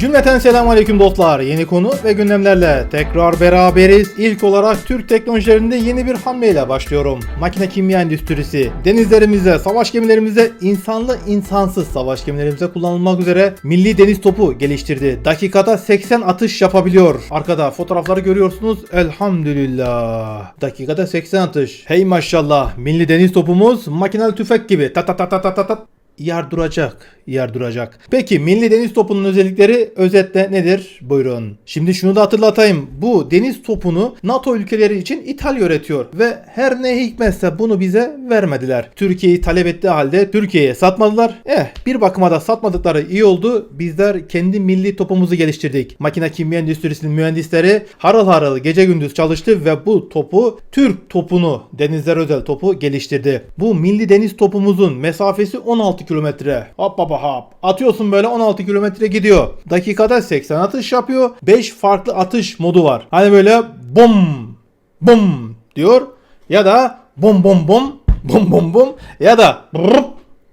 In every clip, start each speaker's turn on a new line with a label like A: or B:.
A: Cümleten selamun aleyküm dostlar. Yeni konu ve gündemlerle tekrar beraberiz. İlk olarak Türk teknolojilerinde yeni bir hamleyle başlıyorum. Makine kimya endüstrisi. Denizlerimizde, savaş gemilerimizde, insanlı insansız savaş gemilerimizde kullanılmak üzere milli deniz topu geliştirdi. Dakikada 80 atış yapabiliyor. Arkada fotoğrafları görüyorsunuz. Elhamdülillah. Dakikada 80 atış. Hey maşallah. Milli deniz topumuz makineli tüfek gibi. Ta ta ta ta ta ta yer duracak, yer duracak. Peki milli deniz topunun özellikleri özetle nedir? Buyurun. Şimdi şunu da hatırlatayım. Bu deniz topunu NATO ülkeleri için İtalya üretiyor ve her ne hikmetse bunu bize vermediler. Türkiye'yi talep ettiği halde Türkiye'ye satmadılar. Eh bir bakıma da satmadıkları iyi oldu. Bizler kendi milli topumuzu geliştirdik. Makine kimya endüstrisinin mühendisleri harıl harıl gece gündüz çalıştı ve bu topu Türk topunu, denizler özel topu geliştirdi. Bu milli deniz topumuzun mesafesi 16 kilometre. Hop hop hop. Atıyorsun böyle 16 kilometre gidiyor. Dakikada 80 atış yapıyor. 5 farklı atış modu var. Hani böyle bum bum diyor ya da bum bum bum bum bum bum ya da brrp,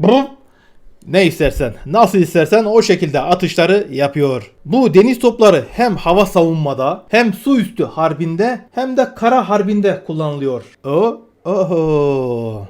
A: brrp ne istersen, nasıl istersen o şekilde atışları yapıyor. Bu deniz topları hem hava savunmada, hem su üstü harbinde, hem de kara harbinde kullanılıyor. O, oho.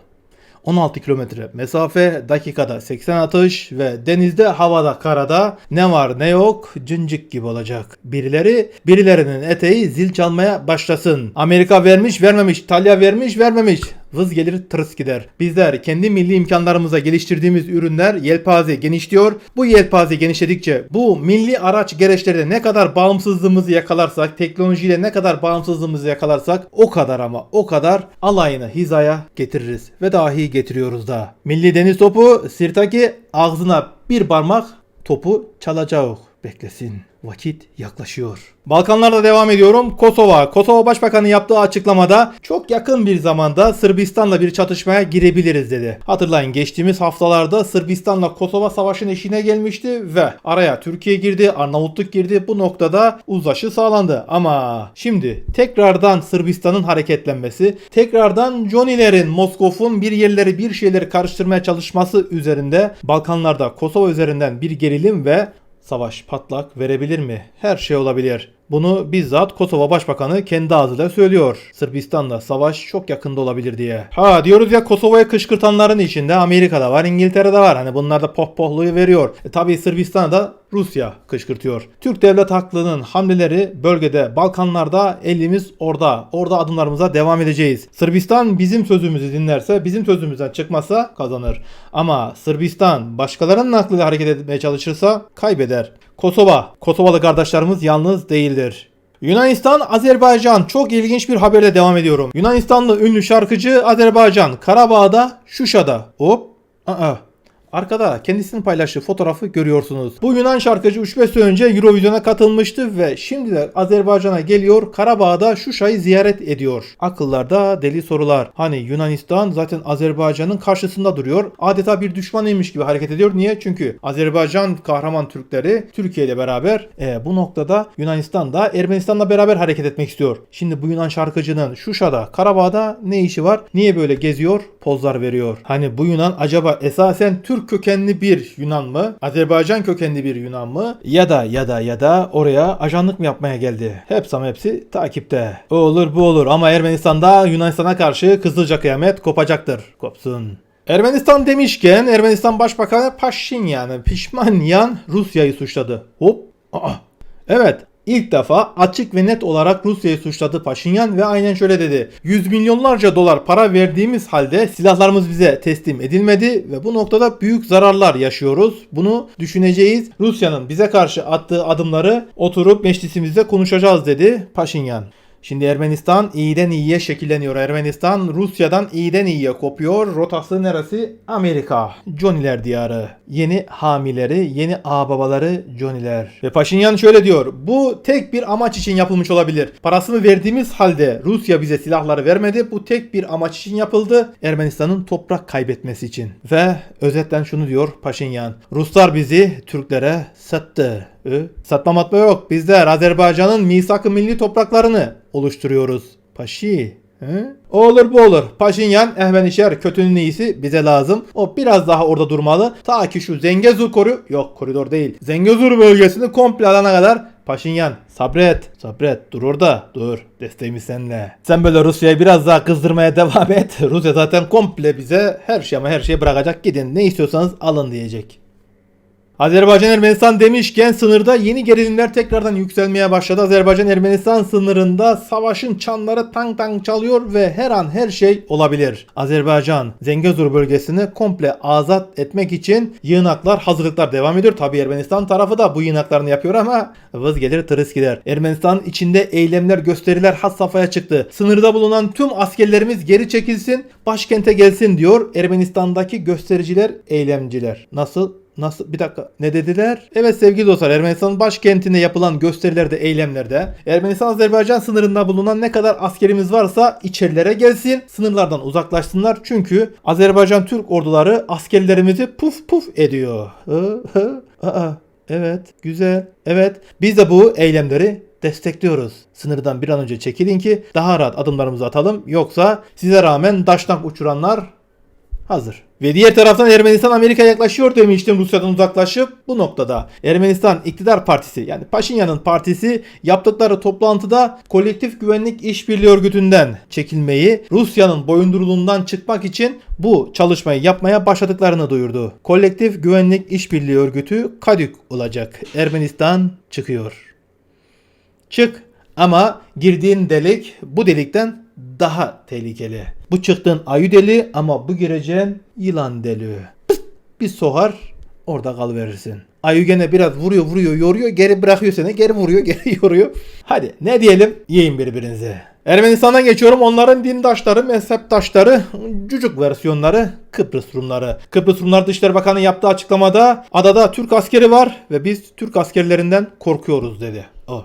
A: 16 kilometre mesafe, dakikada 80 atış ve denizde, havada, karada ne var ne yok cıncık gibi olacak. Birileri, birilerinin eteği zil çalmaya başlasın. Amerika vermiş, vermemiş, İtalya vermiş, vermemiş. Vız gelir tırıs gider. Bizler kendi milli imkanlarımıza geliştirdiğimiz ürünler yelpaze genişliyor. Bu yelpaze genişledikçe bu milli araç gereçlerde ne kadar bağımsızlığımızı yakalarsak, teknolojiyle ne kadar bağımsızlığımızı yakalarsak o kadar ama o kadar alayını hizaya getiririz. Ve dahi getiriyoruz da. Milli deniz topu sirtaki ağzına bir parmak topu çalacak. Beklesin. Vakit yaklaşıyor. Balkanlarda devam ediyorum. Kosova. Kosova Başbakanı yaptığı açıklamada çok yakın bir zamanda Sırbistan'la bir çatışmaya girebiliriz dedi. Hatırlayın geçtiğimiz haftalarda Sırbistan'la Kosova savaşın eşiğine gelmişti ve araya Türkiye girdi, Arnavutluk girdi. Bu noktada uzlaşı sağlandı. Ama şimdi tekrardan Sırbistan'ın hareketlenmesi, tekrardan Johnny'lerin, Moskov'un bir yerleri bir şeyleri karıştırmaya çalışması üzerinde Balkanlarda Kosova üzerinden bir gerilim ve Savaş patlak verebilir mi? Her şey olabilir. Bunu bizzat Kosova Başbakanı kendi ağzıyla söylüyor. Sırbistan'la savaş çok yakında olabilir diye. Ha diyoruz ya Kosova'ya kışkırtanların içinde Amerika'da var, İngiltere'de var. Hani bunlar da pohpohluğu veriyor. E tabi Sırbistan'a da Rusya kışkırtıyor. Türk devlet haklının hamleleri bölgede, Balkanlarda elimiz orada. Orada adımlarımıza devam edeceğiz. Sırbistan bizim sözümüzü dinlerse, bizim sözümüzden çıkmazsa kazanır. Ama Sırbistan başkalarının aklıyla hareket etmeye çalışırsa kaybeder. Kosova, Kosovalı kardeşlerimiz yalnız değildir. Yunanistan, Azerbaycan çok ilginç bir haberle devam ediyorum. Yunanistanlı ünlü şarkıcı Azerbaycan, Karabağ'da, Şuşa'da. Hop. Aa. Arkada kendisinin paylaştığı fotoğrafı görüyorsunuz. Bu Yunan şarkıcı 3-5 sene önce Eurovision'a katılmıştı ve şimdi de Azerbaycan'a geliyor Karabağ'da Şuşa'yı ziyaret ediyor. Akıllarda deli sorular. Hani Yunanistan zaten Azerbaycan'ın karşısında duruyor. Adeta bir düşmanıymış gibi hareket ediyor. Niye? Çünkü Azerbaycan kahraman Türkleri Türkiye ile beraber e, bu noktada Yunanistan da Ermenistan'la beraber hareket etmek istiyor. Şimdi bu Yunan şarkıcının Şuşa'da, Karabağ'da ne işi var? Niye böyle geziyor? Pozlar veriyor. Hani bu Yunan acaba esasen Türk kökenli bir Yunan mı? Azerbaycan kökenli bir Yunan mı? Ya da ya da ya da oraya ajanlık mı yapmaya geldi? Hepsi ama hepsi takipte. O olur bu olur ama Ermenistan'da Yunanistan'a karşı Kızılca kıyamet kopacaktır. Kopsun. Ermenistan demişken Ermenistan Başbakanı Paşinyan, Pişmanyan Rusya'yı suçladı. Hop. Aa. Evet İlk defa açık ve net olarak Rusya'yı suçladı Paşinyan ve aynen şöyle dedi. Yüz milyonlarca dolar para verdiğimiz halde silahlarımız bize teslim edilmedi ve bu noktada büyük zararlar yaşıyoruz. Bunu düşüneceğiz. Rusya'nın bize karşı attığı adımları oturup meclisimizde konuşacağız dedi Paşinyan. Şimdi Ermenistan iyiden iyiye şekilleniyor. Ermenistan Rusya'dan iyiden iyiye kopuyor. Rotası neresi? Amerika. Johnny'ler diyarı. Yeni hamileri, yeni ağababaları Johnny'ler. Ve Paşinyan şöyle diyor. Bu tek bir amaç için yapılmış olabilir. Parasını verdiğimiz halde Rusya bize silahları vermedi. Bu tek bir amaç için yapıldı. Ermenistan'ın toprak kaybetmesi için. Ve özetten şunu diyor Paşinyan. Ruslar bizi Türklere sattı. Ö? Satma matma yok. Bizler Azerbaycan'ın misak-ı milli topraklarını oluşturuyoruz. Paşi. He? O olur bu olur. Paşinyan ehvenişer kötünün iyisi bize lazım. O biraz daha orada durmalı. Ta ki şu Zengezur koru yok koridor değil. Zengezur bölgesini komple alana kadar Paşinyan sabret sabret dur orada dur desteğimiz seninle. Sen böyle Rusya'yı biraz daha kızdırmaya devam et. Rusya zaten komple bize her şey ama her şeyi bırakacak gidin ne istiyorsanız alın diyecek. Azerbaycan Ermenistan demişken sınırda yeni gerilimler tekrardan yükselmeye başladı. Azerbaycan Ermenistan sınırında savaşın çanları tang tang çalıyor ve her an her şey olabilir. Azerbaycan Zengezur bölgesini komple azat etmek için yığınaklar hazırlıklar devam ediyor. Tabi Ermenistan tarafı da bu yığınaklarını yapıyor ama vız gelir tırıs gider. Ermenistan içinde eylemler gösteriler has safhaya çıktı. Sınırda bulunan tüm askerlerimiz geri çekilsin başkente gelsin diyor Ermenistan'daki göstericiler eylemciler. Nasıl? Nasıl bir dakika ne dediler? Evet sevgili dostlar Ermenistan'ın başkentinde yapılan gösterilerde eylemlerde Ermenistan Azerbaycan sınırında bulunan ne kadar askerimiz varsa içerilere gelsin sınırlardan uzaklaşsınlar çünkü Azerbaycan Türk orduları askerlerimizi puf puf ediyor. Evet güzel evet biz de bu eylemleri destekliyoruz. Sınırdan bir an önce çekilin ki daha rahat adımlarımızı atalım yoksa size rağmen daşnak uçuranlar hazır. Ve diğer taraftan Ermenistan Amerika'ya yaklaşıyor demiştim Rusya'dan uzaklaşıp bu noktada Ermenistan İktidar Partisi yani Paşinyan'ın partisi yaptıkları toplantıda kolektif güvenlik işbirliği örgütünden çekilmeyi Rusya'nın boyunduruluğundan çıkmak için bu çalışmayı yapmaya başladıklarını duyurdu. Kolektif güvenlik işbirliği örgütü KADÜK olacak. Ermenistan çıkıyor. Çık ama girdiğin delik bu delikten daha tehlikeli. Bu çıktığın ayı deli ama bu gireceğin yılan deli. Bir sohar orada kalıverirsin. Ayı gene biraz vuruyor vuruyor yoruyor geri bırakıyor seni geri vuruyor geri yoruyor. Hadi ne diyelim yiyin birbirinizi. Ermenistan'dan geçiyorum onların dindaşları, mezheptaşları, cücük versiyonları Kıbrıs Rumları. Kıbrıs Rumlar Dışişleri Bakanı yaptığı açıklamada adada Türk askeri var ve biz Türk askerlerinden korkuyoruz dedi. Oh.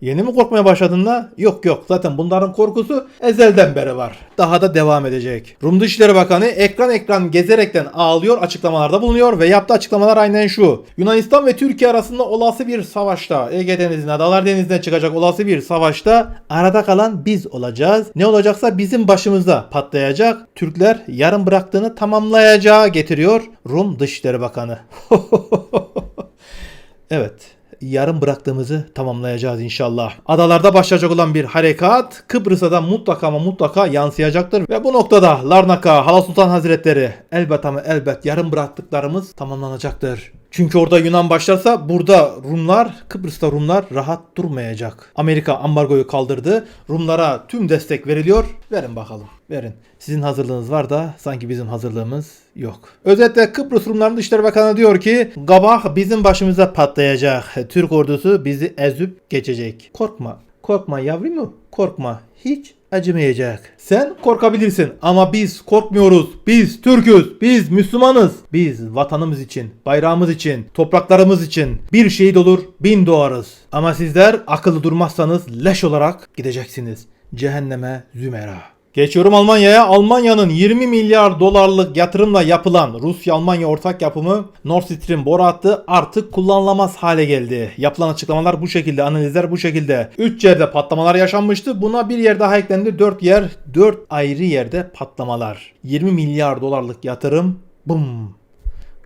A: Yeni mi korkmaya başladın da? Yok yok zaten bunların korkusu ezelden beri var. Daha da devam edecek. Rum Dışişleri Bakanı ekran ekran gezerekten ağlıyor açıklamalarda bulunuyor ve yaptığı açıklamalar aynen şu. Yunanistan ve Türkiye arasında olası bir savaşta Ege Denizi'ne Adalar Denizi'ne çıkacak olası bir savaşta arada kalan biz olacağız. Ne olacaksa bizim başımızda patlayacak. Türkler yarım bıraktığını tamamlayacağı getiriyor Rum Dışişleri Bakanı. evet yarım bıraktığımızı tamamlayacağız inşallah. Adalarda başlayacak olan bir harekat Kıbrıs'a da mutlaka ama mutlaka yansıyacaktır. Ve bu noktada Larnaka, Hala Sultan Hazretleri elbet ama elbet yarım bıraktıklarımız tamamlanacaktır. Çünkü orada Yunan başlarsa burada Rumlar, Kıbrıs'ta Rumlar rahat durmayacak. Amerika ambargoyu kaldırdı. Rumlara tüm destek veriliyor. Verin bakalım. Verin. Sizin hazırlığınız var da sanki bizim hazırlığımız yok. Özetle Kıbrıs Rumların Dışişleri Bakanı diyor ki Gabah bizim başımıza patlayacak. Türk ordusu bizi ezip geçecek. Korkma. Korkma yavrum korkma. Hiç acımayacak. Sen korkabilirsin ama biz korkmuyoruz. Biz Türk'üz. Biz Müslümanız. Biz vatanımız için, bayrağımız için, topraklarımız için bir şehit olur, bin doğarız. Ama sizler akıllı durmazsanız leş olarak gideceksiniz. Cehenneme zümera. Geçiyorum Almanya'ya. Almanya'nın 20 milyar dolarlık yatırımla yapılan Rusya-Almanya ortak yapımı Nord Stream boru hattı artık kullanılamaz hale geldi. Yapılan açıklamalar bu şekilde, analizler bu şekilde. 3 yerde patlamalar yaşanmıştı. Buna bir yer daha eklendi. 4 yer, 4 ayrı yerde patlamalar. 20 milyar dolarlık yatırım bum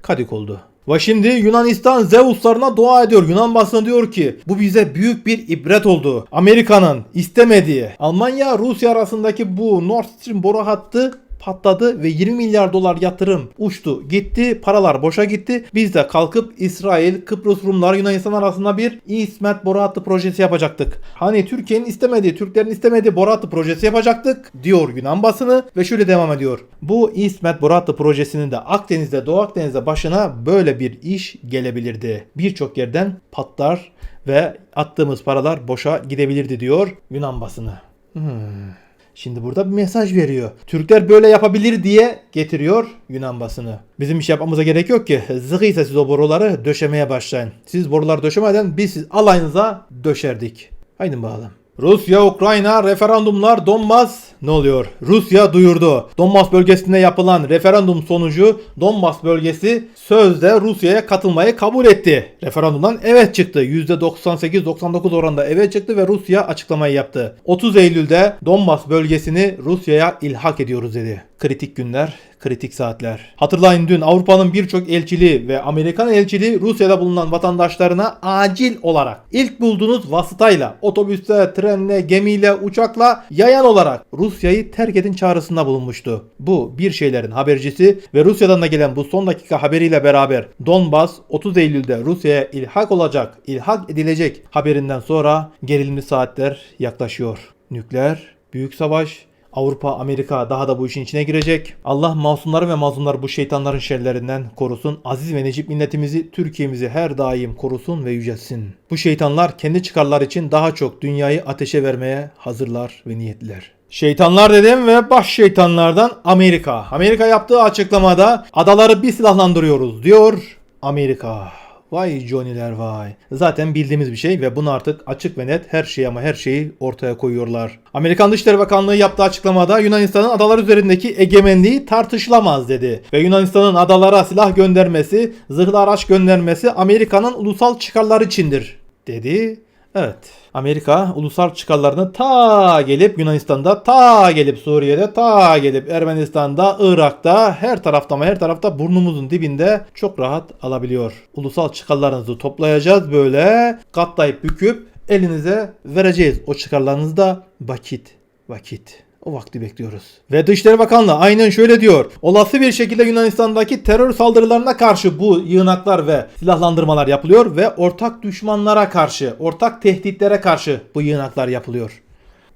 A: kadik oldu. Ve şimdi Yunanistan Zeuslarına dua ediyor. Yunan basını diyor ki bu bize büyük bir ibret oldu. Amerika'nın istemediği Almanya Rusya arasındaki bu Nord Stream boru hattı patladı ve 20 milyar dolar yatırım uçtu gitti paralar boşa gitti. Biz de kalkıp İsrail Kıbrıs Rumlar Yunanistan arasında bir İsmet boru hattı projesi yapacaktık. Hani Türkiye'nin istemediği Türklerin istemediği boru hattı projesi yapacaktık diyor Yunan basını ve şöyle devam ediyor. Bu İsmet boru hattı projesinin de Akdeniz'de Doğu Akdeniz'de başına böyle bir iş gelebilirdi. Birçok yerden patlar ve attığımız paralar boşa gidebilirdi diyor Yunan basını. Hmm. Şimdi burada bir mesaj veriyor. Türkler böyle yapabilir diye getiriyor Yunan basını. Bizim iş yapmamıza gerek yok ki. Zıkıysa siz o boruları döşemeye başlayın. Siz boruları döşemeden biz siz alayınıza döşerdik. Haydi bakalım. Rusya, Ukrayna, referandumlar, Donbas ne oluyor? Rusya duyurdu. Donbas bölgesinde yapılan referandum sonucu Donbas bölgesi sözde Rusya'ya katılmayı kabul etti. Referandumdan evet çıktı. %98-99 oranında evet çıktı ve Rusya açıklamayı yaptı. 30 Eylül'de Donbas bölgesini Rusya'ya ilhak ediyoruz dedi. Kritik günler, kritik saatler. Hatırlayın dün Avrupa'nın birçok elçiliği ve Amerikan elçiliği Rusya'da bulunan vatandaşlarına acil olarak ilk bulduğunuz vasıtayla otobüste, trenle, gemiyle, uçakla yayan olarak Rusya'yı terk edin çağrısında bulunmuştu. Bu bir şeylerin habercisi ve Rusya'dan da gelen bu son dakika haberiyle beraber Donbas 30 Eylül'de Rusya'ya ilhak olacak, ilhak edilecek haberinden sonra gerilimli saatler yaklaşıyor. Nükleer, büyük savaş, Avrupa, Amerika daha da bu işin içine girecek. Allah masumları ve mazlumları bu şeytanların şerlerinden korusun. Aziz ve necip milletimizi, Türkiye'mizi her daim korusun ve yücelsin. Bu şeytanlar kendi çıkarlar için daha çok dünyayı ateşe vermeye hazırlar ve niyetliler. Şeytanlar dedim ve baş şeytanlardan Amerika. Amerika yaptığı açıklamada adaları bir silahlandırıyoruz diyor Amerika. Vay Johnny'ler vay. Zaten bildiğimiz bir şey ve bunu artık açık ve net her şeyi ama her şeyi ortaya koyuyorlar. Amerikan Dışişleri Bakanlığı yaptığı açıklamada Yunanistan'ın adalar üzerindeki egemenliği tartışılamaz dedi. Ve Yunanistan'ın adalara silah göndermesi, zırhlı araç göndermesi Amerika'nın ulusal çıkarları içindir dedi. Evet. Amerika ulusal çıkarlarını ta gelip Yunanistan'da, ta gelip Suriye'de, ta gelip Ermenistan'da, Irak'ta, her tarafta ama her tarafta burnumuzun dibinde çok rahat alabiliyor. Ulusal çıkarlarınızı toplayacağız böyle katlayıp büküp elinize vereceğiz. O çıkarlarınızı da vakit, vakit. O vakti bekliyoruz. Ve Dışişleri Bakanlığı aynen şöyle diyor. Olası bir şekilde Yunanistan'daki terör saldırılarına karşı bu yığınaklar ve silahlandırmalar yapılıyor ve ortak düşmanlara karşı, ortak tehditlere karşı bu yığınaklar yapılıyor.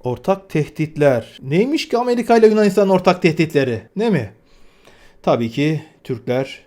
A: Ortak tehditler. Neymiş ki Amerika ile Yunanistan'ın ortak tehditleri? Ne mi? Tabii ki Türkler,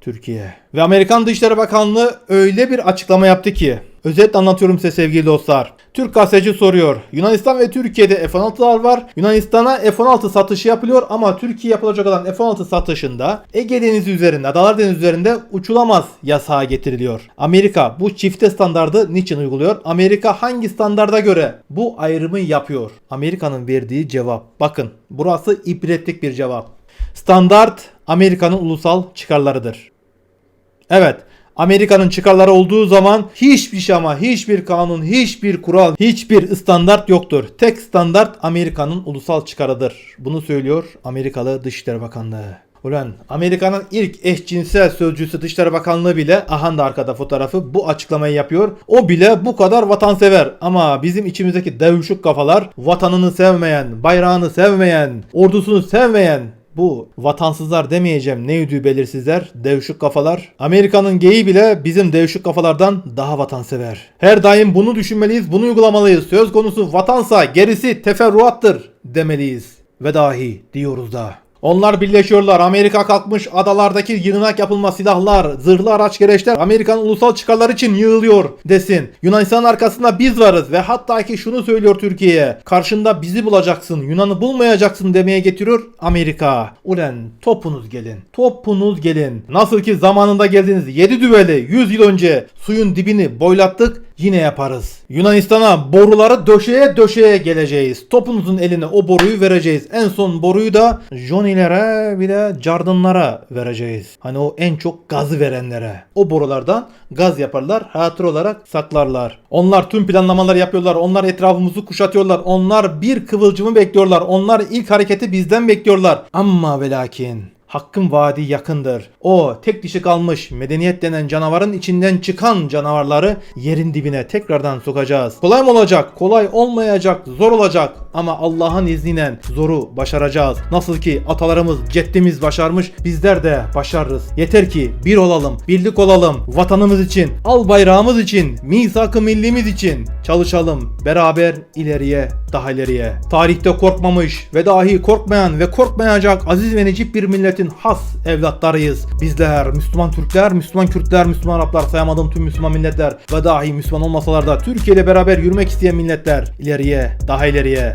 A: Türkiye. Ve Amerikan Dışişleri Bakanlığı öyle bir açıklama yaptı ki Özetle anlatıyorum size sevgili dostlar. Türk gazeteci soruyor. Yunanistan ve Türkiye'de F-16'lar var. Yunanistan'a F-16 satışı yapılıyor ama Türkiye yapılacak olan F-16 satışında Ege Denizi üzerinde, Adalar Denizi üzerinde uçulamaz yasağı getiriliyor. Amerika bu çifte standardı niçin uyguluyor? Amerika hangi standarda göre bu ayrımı yapıyor? Amerika'nın verdiği cevap. Bakın burası ibretlik bir cevap. Standart Amerika'nın ulusal çıkarlarıdır. Evet, Amerika'nın çıkarları olduğu zaman hiçbir şey ama hiçbir kanun, hiçbir kural, hiçbir standart yoktur. Tek standart Amerika'nın ulusal çıkarıdır. Bunu söylüyor Amerikalı Dışişleri Bakanlığı. Ulan Amerika'nın ilk eşcinsel sözcüsü Dışişleri Bakanlığı bile aha da arkada fotoğrafı bu açıklamayı yapıyor. O bile bu kadar vatansever ama bizim içimizdeki devşuk kafalar vatanını sevmeyen, bayrağını sevmeyen, ordusunu sevmeyen bu vatansızlar demeyeceğim neydi belirsizler, devşik kafalar. Amerika'nın geyi bile bizim devşik kafalardan daha vatansever. Her daim bunu düşünmeliyiz, bunu uygulamalıyız. Söz konusu vatansa gerisi teferruattır demeliyiz. Ve dahi diyoruz da. Onlar birleşiyorlar. Amerika kalkmış adalardaki yığınak yapılma silahlar, zırhlı araç gereçler Amerika'nın ulusal çıkarları için yığılıyor desin. Yunanistan'ın arkasında biz varız ve hatta ki şunu söylüyor Türkiye'ye. Karşında bizi bulacaksın, Yunan'ı bulmayacaksın demeye getiriyor Amerika. Ulen topunuz gelin. Topunuz gelin. Nasıl ki zamanında geldiğiniz 7 düveli 100 yıl önce suyun dibini boylattık yine yaparız. Yunanistan'a boruları döşeye döşeye geleceğiz. Topunuzun eline o boruyu vereceğiz. En son boruyu da Johnny'lere bir de Jardınlara vereceğiz. Hani o en çok gazı verenlere. O borulardan gaz yaparlar. Hatır olarak saklarlar. Onlar tüm planlamalar yapıyorlar. Onlar etrafımızı kuşatıyorlar. Onlar bir kıvılcımı bekliyorlar. Onlar ilk hareketi bizden bekliyorlar. Ama ve lakin Hakkın vaadi yakındır. O tek dişi kalmış medeniyet denen canavarın içinden çıkan canavarları yerin dibine tekrardan sokacağız. Kolay mı olacak? Kolay olmayacak, zor olacak. Ama Allah'ın izniyle zoru başaracağız. Nasıl ki atalarımız, ceddimiz başarmış bizler de başarırız. Yeter ki bir olalım, birlik olalım. Vatanımız için, al bayrağımız için, misak-ı millimiz için çalışalım. Beraber ileriye, daha ileriye. Tarihte korkmamış ve dahi korkmayan ve korkmayacak aziz ve necip bir millet ümmetin has evlatlarıyız. Bizler Müslüman Türkler, Müslüman Kürtler, Müslüman Araplar sayamadığım tüm Müslüman milletler ve dahi Müslüman olmasalar da Türkiye ile beraber yürümek isteyen milletler. İleriye, daha ileriye.